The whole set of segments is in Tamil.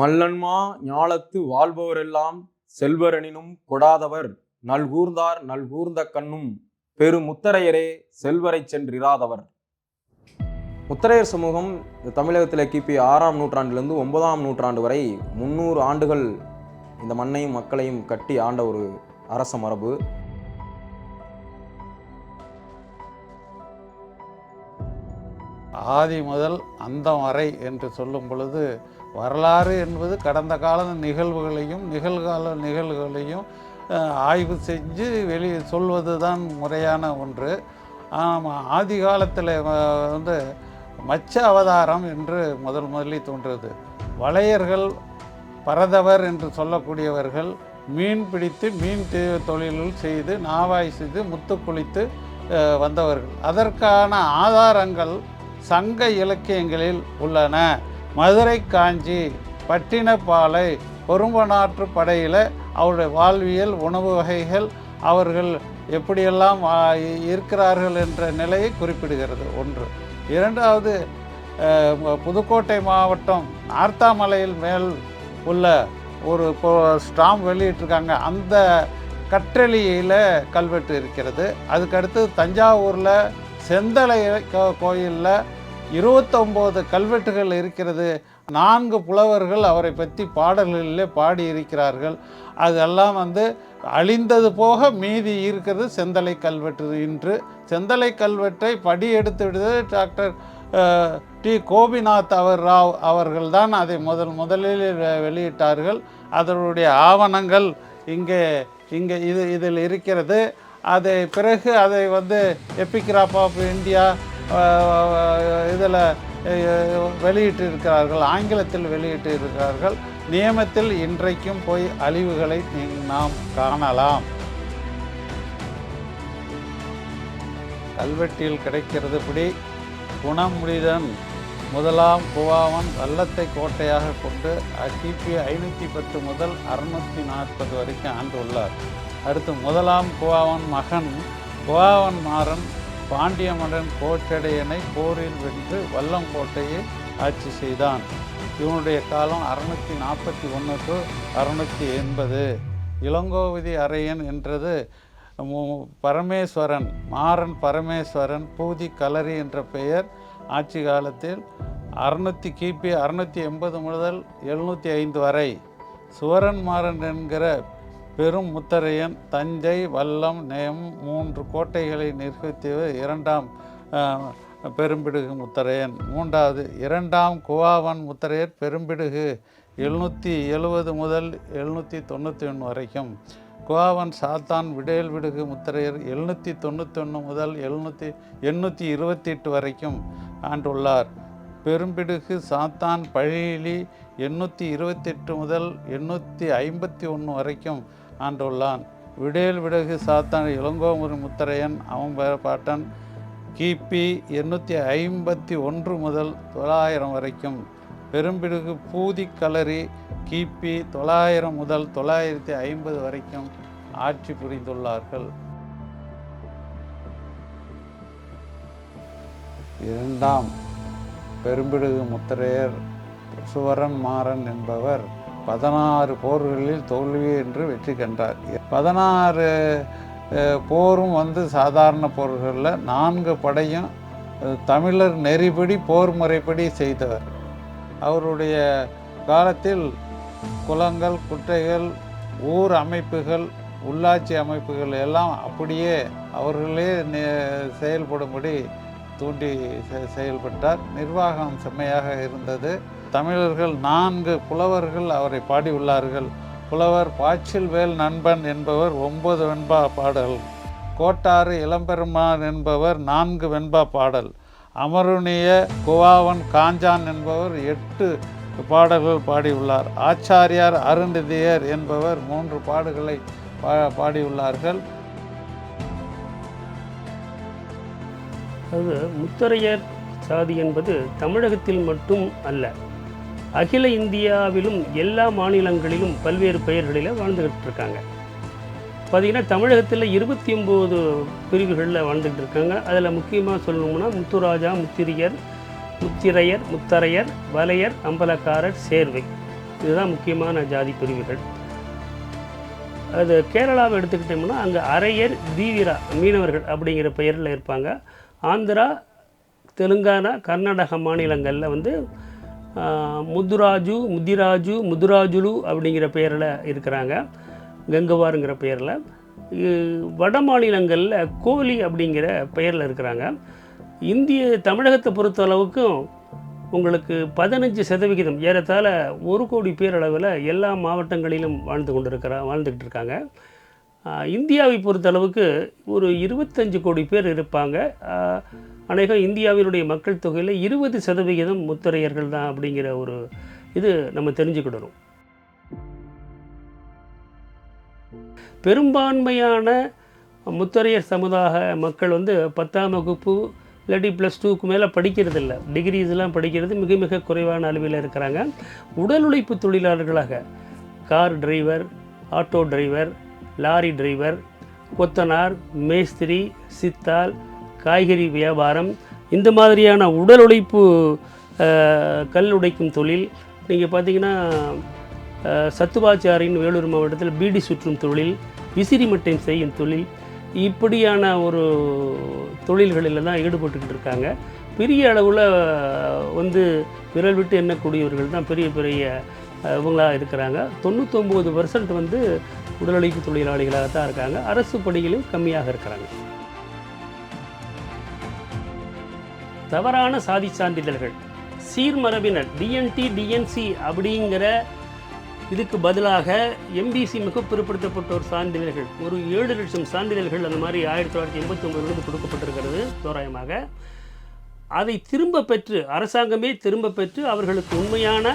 மல்லன்மா ஞாலத்து வாழ்பவரெல்லாம் செல்வரெனினும் கொடாதவர். நல்கூர்ந்தார் நல்கூர்ந்த கண்ணும் பெருமுத்தரையரே செல்வரை சென்றிராதவர். முத்தரையர் சமூகம் தமிழகத்தில் கிபி ஆறாம் நூற்றாண்டிலிருந்து ஒன்பதாம் நூற்றாண்டு வரை முந்நூறு ஆண்டுகள் இந்த மண்ணையும் மக்களையும் கட்டி ஆண்ட ஒரு அரச மரபு. ஆதி முதல் அந்தம் வரை என்று சொல்லும் பொழுது வரலாறு என்பது கடந்த கால நிகழ்வுகளையும் நிகழ்கால நிகழ்வுகளையும் ஆய்வு செஞ்சு வெளி சொல்வது தான் முறையான ஒன்று. ஆமாம் ஆதி காலத்தில் வந்து மச்ச அவதாரம் என்று முதல் முதலில் தோன்றுறது வளையர்கள் பரதவர் என்று சொல்லக்கூடியவர்கள் மீன் பிடித்து மீன் தொழிலில் செய்து நாவாய் செய்து முத்து குளித்து வந்தவர்கள். அதற்கான ஆதாரங்கள் சங்க இலக்கியங்களில் உள்ளன. மதுரை காஞ்சி பட்டினப்பாலை பொறும்பநாற்று படையில் அவருடைய வாழ்வியல் உணவு வகைகள் அவர்கள் எப்படியெல்லாம் இருக்கிறார்கள் என்ற நிலையை குறிப்பிடுகிறது. ஒன்று. இரண்டாவது புதுக்கோட்டை மாவட்டம் நார்த்தாமலையில் மேல் உள்ள ஒரு ஸ்டாம்ப் வெளியிட்டிருக்காங்க. அந்த கற்றளியில் கல்வெட்டு இருக்கிறது. அதுக்கடுத்து தஞ்சாவூரில் செந்தலை கோயிலில் இருபத்தொம்போது கல்வெட்டுகள் இருக்கிறது. நான்கு புலவர்கள் அவரை பற்றி பாடல்களிலே பாடியிருக்கிறார்கள். அதெல்லாம் வந்து அழிந்தது போக மீதி இருக்கிறது செந்தலை கல்வெட்டு இன்று. செந்தலை கல்வெட்டை படி எடுத்து விடுவது டாக்டர் டி. கோபிநாத் அவர் ராவ் அவர்கள்தான் அதை முதல் முதலில் வெளியிட்டார்கள். அதனுடைய ஆவணங்கள் இங்கே இங்கே இது இதில் இருக்கிறது. அதை பிறகு அதை வந்து எபிகிராப் ஆஃப் இந்தியா இதில் வெளியிட்டு இருக்கிறார்கள் ஆங்கிலத்தில் வெளியிட்டு இருக்கிறார்கள் நியமத்தில் இன்றைக்கும் போய் அழிவுகளை நீ- நாம் காணலாம். கல்வெட்டில் கிடைக்கிறது படி குணமுடிதன் முதலாம் குவாவன் வல்லத்தை கோட்டையாக கொண்டு கிபி ஐநூற்றி பத்து முதல் அறுநூற்றி நாற்பது வரைக்கும் ஆண்டு உள்ளார். அடுத்து முதலாம் குவாவன் மகன் குவாவன் மாறன் பாண்டிய மன்னன் கோச்சடையனை போரில் வென்று வல்லங்கோட்டையை ஆட்சி செய்தான். இவனுடைய காலம் அறுநூற்றி நாற்பத்தி ஒன்று டு அறுநூற்றி எண்பது. இளங்கோவதி அரையன் என்றது பரமேஸ்வரன் மாறன் பரமேஸ்வரன் பூதி கலரி என்ற பெயர். ஆட்சி காலத்தில் அறுநூற்றி கிபி அறுநூற்றி எண்பது முதல் எழுநூற்றி ஐந்து வரை. சுவரன் மாறன் என்கிற பெரும் முத்தரையன் தஞ்சை வல்லம் நேம் மூன்று கோட்டைகளை நிர்வகித்தவர் இரண்டாம் பெரும்பிடுகு முத்தரையன். மூன்றாவது இரண்டாம் குவாவன் முத்தரையர் பெரும்பிடுகு எழுநூற்றி எழுபது முதல் எழுநூற்றி தொண்ணூற்றி ஒன்று வரைக்கும். குவாவன் சாத்தான் விடேல் விடுகு முத்தரையர் எழுநூற்றி தொண்ணூத்தொன்று முதல் எழுநூற்றி எண்ணூற்றி இருபத்தி எட்டு வரைக்கும் ஆண்டுள்ளார். பெரும்பிடுகு சாத்தான் பழியிலி எண்ணூற்றி இருபத்தெட்டு முதல் எண்ணூற்றி ஐம்பத்தி ஒன்று வரைக்கும் ஆண்டுள்ளான். விடேல் விடகு சாத்தான் இளங்கோமுரி முத்தரையன் அவன் பாட்டன். கிபி எண்ணூற்றி ஐம்பத்தி ஒன்று முதல் தொள்ளாயிரம் வரைக்கும். பெரும்பிடுகு பூதி கலரி கிபி தொள்ளாயிரம் முதல் தொள்ளாயிரத்தி ஐம்பது வரைக்கும் ஆட்சி புரிந்துள்ளார்கள். இரண்டாம் பெரும்பிடுகு முத்திரையர் சுவரன் மாறன் என்பவர் பதினாறு போர்களில் தோல்வி என்று வெற்றி கண்டார். பதினாறு போரும் வந்து சாதாரண போர்களில் நான்கு படையும் தமிழர் நெறிப்படி போர் முறைப்படி செய்தவர். அவருடைய காலத்தில் குளங்கள் குட்டைகள் ஊர் அமைப்புகள் உள்ளாட்சி அமைப்புகள் எல்லாம் அப்படியே அவர்களே செயல்படும்படி தூண்டி செ- செயல்பட்டார். நிர்வாகம் செம்மையாக இருந்தது. தமிழர்கள் நான்கு புலவர்கள் அவரை பாடியுள்ளார்கள். புலவர் பாச்சில்வேல் நண்பன் என்பவர் ஒன்பது வெண்பா பாடல். கோட்டாறு இளம்பெருமான் என்பவர் நான்கு வெண்பா பாடல். அமருணிய குவாவன் காஞ்சான் என்பவர் எட்டு பாடல்கள் பாடியுள்ளார். ஆச்சாரியார் அருண்டிதியர் என்பவர் மூன்று பாடுகளை பா பாடியுள்ளார்கள். அது முத்தரையர் சாதி என்பது தமிழகத்தில் மட்டும் அல்ல அகில இந்தியாவிலும் எல்லா மாநிலங்களிலும் பல்வேறு பெயர்களில் வாழ்ந்துக்கிட்டு இருக்காங்க பார்த்தீங்கன்னா தமிழகத்தில் இருபத்தி ஒம்பது பிரிவுகளில் வாழ்ந்துக்கிட்டு இருக்காங்க அதில் முக்கியமாக சொல்லணும்னா முத்துராஜா முத்திரியர் முத்திரையர் முத்தரையர் வலையர் அம்பலக்காரர் சேர்வை. இதுதான் முக்கியமான ஜாதி பிரிவுகள். அது கேரளாவை எடுத்துக்கிட்டோம்னா அங்கே அரையர் தீவிரா மீனவர்கள் அப்படிங்கிற பெயரில் இருப்பாங்க. ஆந்திரா தெலுங்கானா கர்நாடக மாநிலங்களில் வந்து முத்துராஜு முதிராஜு முதுராஜுலு அப்படிங்கிற பெயரில் இருக்கிறாங்க. கங்கவாருங்கிற பெயரில். வட மாநிலங்களில் கோலி அப்படிங்கிற பெயரில் இருக்கிறாங்க. இந்திய தமிழகத்தை பொறுத்த அளவுக்கும் உங்களுக்கு பதினஞ்சு சதவிகிதம் ஏறத்தாழ ஒரு கோடி பேர் அளவில் எல்லா மாவட்டங்களிலும் வாழ்ந்து கொண்டிருக்கிறா வாழ்ந்துக்கிட்டு இருக்காங்க. இந்தியாவை பொறுத்த அளவுக்கு ஒரு இருபத்தஞ்சு கோடி பேர் இருப்பாங்க. அநேகம் இந்தியாவினுடைய மக்கள் தொகையில் இருபது சதவிகிதம் முத்தரையர்கள் தான் அப்படிங்கிற ஒரு இது நம்ம தெரிஞ்சுக்கிடணும். பெரும்பான்மையான முத்தரையர் சமுதாய மக்கள் வந்து பத்தாம் வகுப்பு இல்லாட்டி ப்ளஸ் டூக்கு மேலே படிக்கிறது இல்லை டிகிரிஸ்லாம் படிக்கிறது மிக மிக குறைவான அளவில் இருக்கிறாங்க. உடல் உழைப்பு தொழிலாளர்களாக car driver auto driver lorry driver கொத்தனார் மேஸ்திரி சித்தால் காய்கறி வியாபாரம் இந்த மாதிரியான உடல் உழைப்பு கல் உடைக்கும் தொழில் நீங்கள் பார்த்தீங்கன்னா சத்துவாச்சாரின் வேலூர் மாவட்டத்தில் பீடி சுற்றும் தொழில் விசிறி மட்டை செய்யும் தொழில் இப்படியான ஒரு தொழில்களில் தான் ஈடுபட்டுக்கிட்டு இருக்காங்க. பெரிய அளவில் வந்து விரல் விட்டு எண்ணக்கூடியவர்கள் தான் பெரிய பெரிய இவங்களாக இருக்கிறாங்க. தொண்ணூத்தொம்பது பர்சன்ட் வந்து உடல் உழைப்பு தொழிலாளிகளாக தான் இருக்காங்க. அரசு பணிகளும் கம்மியாக இருக்கிறாங்க. தவறான சாதி சான்றிதழ்கள். சீர்மரபினர் டிஎன்டி டிஎன்சி அப்படிங்கிற இதுக்கு பதிலாக எம்பிசி மிக பிற்படுத்தப்பட்டோர் சான்றிதழ்கள். ஒரு ஏழு லட்சம் சான்றிதழ்கள் அந்த மாதிரி ஆயிரத்தி தொள்ளாயிரத்தி எண்பத்தி ஒன்பதுலேருந்து கொடுக்கப்பட்டிருக்கிறது தோராயமாக. அதை திரும்ப பெற்று அரசாங்கமே திரும்ப பெற்று அவர்களுக்கு உண்மையான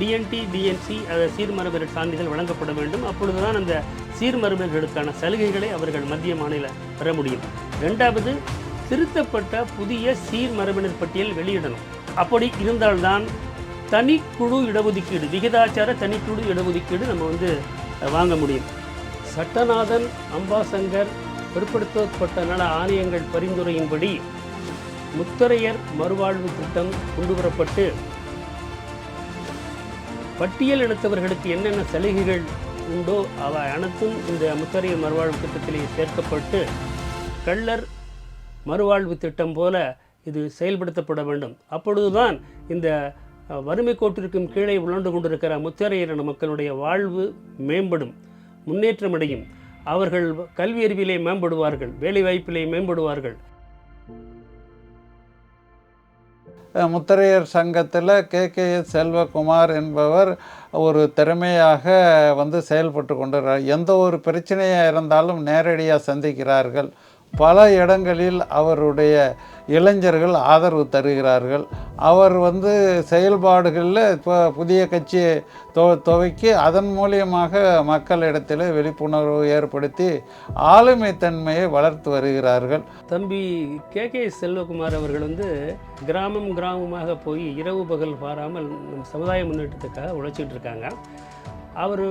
டிஎன்டி டிஎன்சி சீர்மரபினர் சான்றிதழ் வழங்கப்பட வேண்டும். அப்பொழுதுதான் அந்த சீர்மரபினர்களுக்கான சலுகைகளை அவர்கள் மத்திய மாநில பெற முடியும். ரெண்டாவது திருத்தப்பட்ட புதிய சீர்மரபினர் பட்டியல் வெளியிடணும். அப்படி இருந்தால்தான் தனிக்குழு இடஒதுக்கீடு விகிதாச்சார தனிக்குழு இடஒதுக்கீடு நம்ம வந்து வாங்க முடியும். சட்டநாதன் அம்பாசங்கர் பிற்படுத்தப்பட்ட நல ஆணையங்கள் பரிந்துரையின்படி முத்தரையர் மறுவாழ்வு திட்டம் கொண்டுவரப்பட்டு பட்டியல் இனத்தவர்களுக்கு என்னென்ன சலுகைகள் உண்டோ அவை அனைத்தும் இந்த முத்தரையர் மறுவாழ்வு திட்டத்திலே சேர்க்கப்பட்டு கள்ளர் மறுவாழ்வு திட்டம் போல இது செயல்படுத்தப்பட வேண்டும். அப்பொழுதுதான் இந்த வறுமை கோட்டிற்கும் கீழே உழண்டு கொண்டிருக்கிற முத்தரையரின மக்களுடைய வாழ்வு மேம்படும் முன்னேற்றமடையும். அவர்கள் கல்வி அறிவிலே மேம்படுவார்கள் வேலைவாய்ப்பிலே மேம்படுவார்கள். முத்தரையர் சங்கத்தில் கே. கே. எஸ். செல்வகுமார் என்பவர் ஒரு திறமையாக வந்து செயல்பட்டு கொண்டிருக்கிறார். எந்த ஒரு பிரச்சனையாக இருந்தாலும் நேரடியாக சந்திக்கிறார்கள். பல இடங்களில் அவருடைய இளைஞர்கள் ஆதரவு தருகிறார்கள். அவர் வந்து செயல்பாடுகளில் இப்போ புதிய கட்சியை தொ துவக்கி அதன் மூலியமாக மக்களிடத்தில் விழிப்புணர்வு ஏற்படுத்தி ஆளுமைத்தன்மையை வளர்த்து வருகிறார்கள். தம்பி கே. கே. செல்வகுமார் அவர்கள் வந்து கிராமம் கிராமமாக போய் இரவு பகல் பாராமல் சமுதாய முன்னேற்றத்துக்காக உழைச்சிட்டு இருக்காங்க. அவர்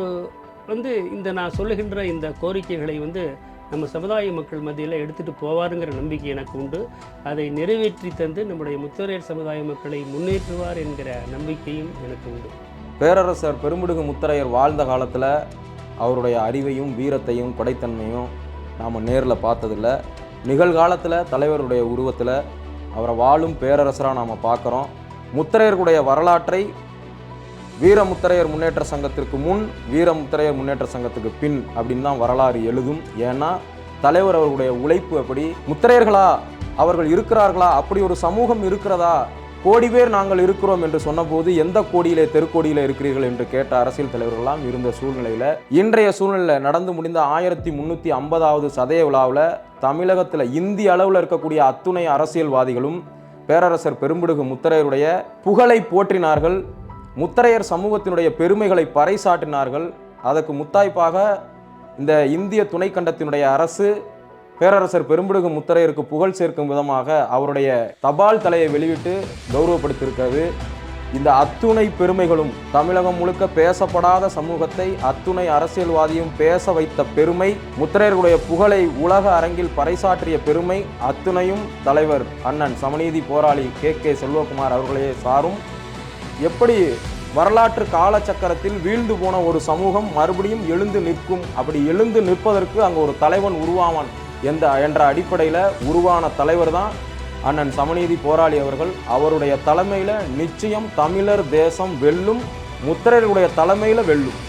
வந்து இந்த நான் சொல்லுகின்ற இந்த கோரிக்கைகளை வந்து நம்ம சமுதாய மக்கள் மத்தியில் எடுத்துகிட்டு போவாருங்கிற நம்பிக்கை எனக்கு உண்டு. அதை நிறைவேற்றி தந்து நம்முடைய முத்தரையர் சமுதாய மக்களை முன்னேற்றுவார் என்கிற நம்பிக்கையும் எனக்கு உண்டு. பேரரசர் பெரும்பிடுகு முத்தரையர் வாழ்ந்த காலத்தில் அவருடைய அறிவையும் வீரத்தையும் கொடைத்தன்மையும் நாம் நேரில் பார்த்ததில்ல. நிகழ்காலத்தில் தலைவருடைய உருவத்தில் அவரை வாழும் பேரரசராக நாம் பார்க்குறோம் முத்திரையர்களுடைய வரலாற்றை வீரமுத்தரையர் முன்னேற்ற சங்கத்திற்கு முன் வீரமுத்தரையர் முன்னேற்ற சங்கத்துக்கு பின் அப்படின்னு தான் வரலாறு எழுதும். ஏன்னா தலைவர் அவர்களுடைய உழைப்பு அப்படி. முத்தரையர்களா? அவர்கள் இருக்கிறார்களா? அப்படி ஒரு சமூகம் இருக்கிறதா? கோடி பேர் நாங்கள் இருக்கிறோம் என்று சொன்னபோது எந்த கோடியிலே தெருக்கோடியிலே இருக்கிறீர்கள் என்று கேட்ட அரசியல் தலைவர்கள்லாம் இருந்த சூழ்நிலையில் இன்றைய சூழ்நிலையில் நடந்து முடிந்த ஆயிரத்தி முன்னூற்றி ஐம்பதாவது சதய விழாவில் தமிழகத்தில் இந்திய அளவில் இருக்கக்கூடிய அத்துணை அரசியல்வாதிகளும் பேரரசர் பெரும்பிடுகு முத்தரையருடைய புகழை போற்றினார்கள். முத்தரையர் சமூகத்தினுடைய பெருமைகளை பறைசாட்டினார்கள் அதற்கு முத்தாய்ப்பாக இந்த இந்திய துணைக்கண்டத்தினுடைய அரசு பேரரசர் பெரும்பிடுகு முத்தரையருக்கு புகழ் சேர்க்கும் விதமாக அவருடைய தபால் தலையை வெளியிட்டு கௌரவப்படுத்தியிருக்கிறது. இந்த அத்துணை பெருமைகளும் தமிழகம் முழுக்க பேசப்படாத சமூகத்தை அத்துணை அரசியல்வாதியும் பேச வைத்த பெருமை முத்திரையர்களுடைய புகழை உலக அரங்கில் பறைசாற்றிய பெருமை அத்துணையும் தலைவர் அண்ணன் சமநீதி போராளி கே கே செல்வகுமார் அவர்களே சாரும். எப்படி வரலாற்று காலச்சக்கரத்தில் வீழ்ந்து போன ஒரு சமூகம் மறுபடியும் எழுந்து நிற்கும்? அப்படி எழுந்து நிற்பதற்கு அங்கே ஒரு தலைவன் உருவாவான் எந்த என்ற அடிப்படையில் உருவான தலைவர் தான் அண்ணன் சமநீதி போராளி அவர்கள். அவருடைய தலைமையில் நிச்சயம் தமிழர் தேசம் வெல்லும் முத்திரையருடைய தலைமையில் வெல்லும்.